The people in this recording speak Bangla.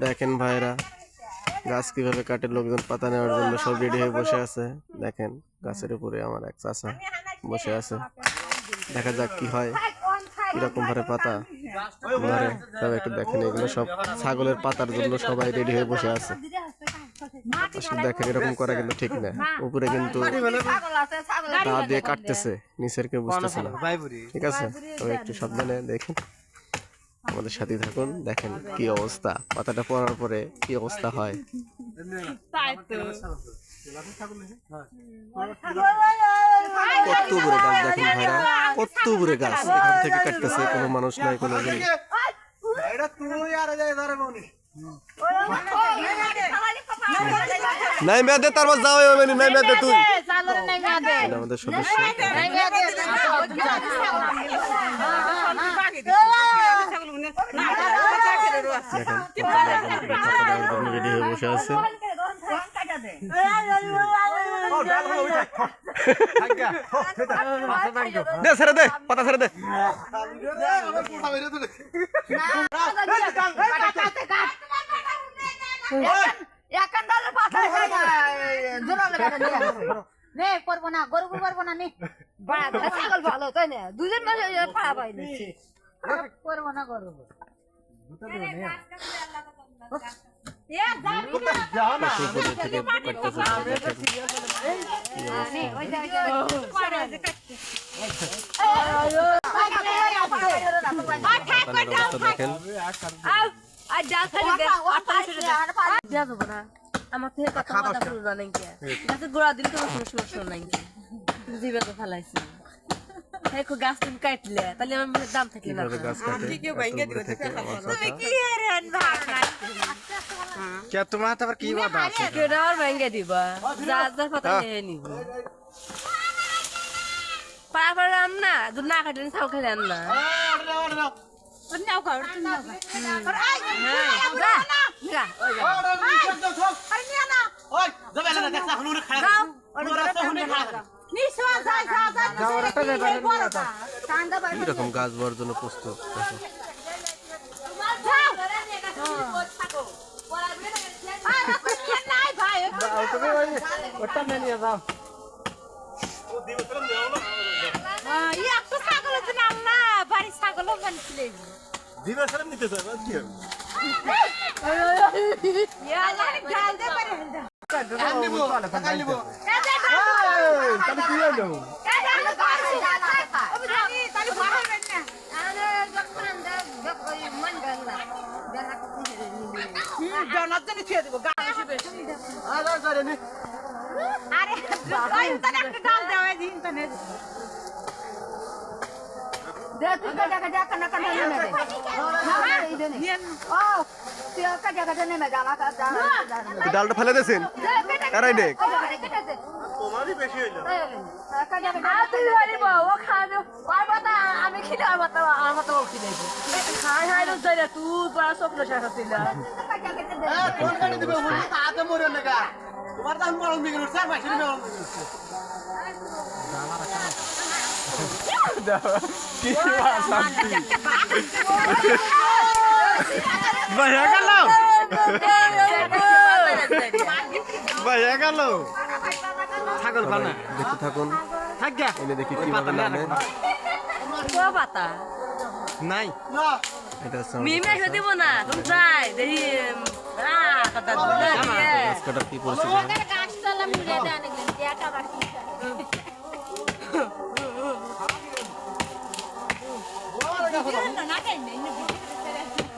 দেখেন ভাইরা গাছ কীভাবে কাটে লোকজন পাতা নেওয়ার জন্য সব রেডি হয়ে বসে আছে। দেখেন গাছের উপরে আমার এক চাচা বসে আছে। দেখা যাক কি হয় কীরকম ভাবে পাতা ধরে। সব একটু দেখেন এগুলো সব ছাগলের পাতার জন্য সবাই রেডি হয়ে বসে আছে। দেখেন এরকম করা কিন্তু ঠিক না। উপরে কিন্তু দা দিয়ে কাটতেছে নিচের কেউ বুঝতেছে না। ঠিক আছে? তবে একটু সাবধানে দেখুন। আমাদের সাথে থাকুন দেখেন কি অবস্থা। পাতাটা পড়ার পরে কি অবস্থা হয়। কত উপরে গাছ দেখেন ভাইরা কত উপরে গাছ। এখান থেকে কাটতেছে কোনো মানুষ নাই কোনো নাই। মেয়াদে তার মাঝ যাও মানে নাই মেয়াদে তুই। এটা আমাদের সদস্য। রেডি হয়ে বসে আছে দে ছেড়ে দে পাতা ছেড়ে দে নে করব না গরু করব না নে ছাগল ভালো তাই না দুজন পাড়া পাই নিচ্ছে করব না করব। না। দেখেন। আমার থেকে কথা বলবা নাই গোড়া দিলে কোনো সমস্যা নাই। জিবে তো ফেলাইছি হ্যাঁ কো গাছ তুমি কাটলে তাহলে মেয়ের দাম থাকলে না গাছ কাটে? এত উপরে থেকে আমার চাচা কে তোমার হাতে আবার কি বাধা আছে? কেডা আর ভেঙে দিবা? যা যা পাতা নিয়ে নিব। পাড়া না দুধ না কাটলে ছাও খেলে না। ওর নাও কর, ওর নাও কর। যা যা ওই যা আরে নিয়ে না। নিশ্চয়, যা, যা, যা, এই বড়টা। ঠান্ডা পানি। এরকম গাছ বওয়ার জন্য প্রস্তুত দেখেন। যাও। আর নিয়ে যাও আহ, ই একটা না। এই যে গাল দিব। তাহলে কি হলো এই যে আমরা গাল দিই। আমি জানি, তাহলে ভালো হবে না। আরে, ওই ইন্টারনেট একটা গাল দেওয়া, এই যে ইন্টারনেট। নিয়ে কি ডালটা ফেলে দিয়েছেন এরাই দেখ তুই পারিব ও খাবে আর বাতা আমি খিলে আর বাতা ভাইয়া গেল ভাইয়া গেল ছাগল ফানা দেখতে থাকুন এনে দেখি কীভাবে নামে কো পাতা নাই মিমে দিব না তুমি যাই দেখি আ কথা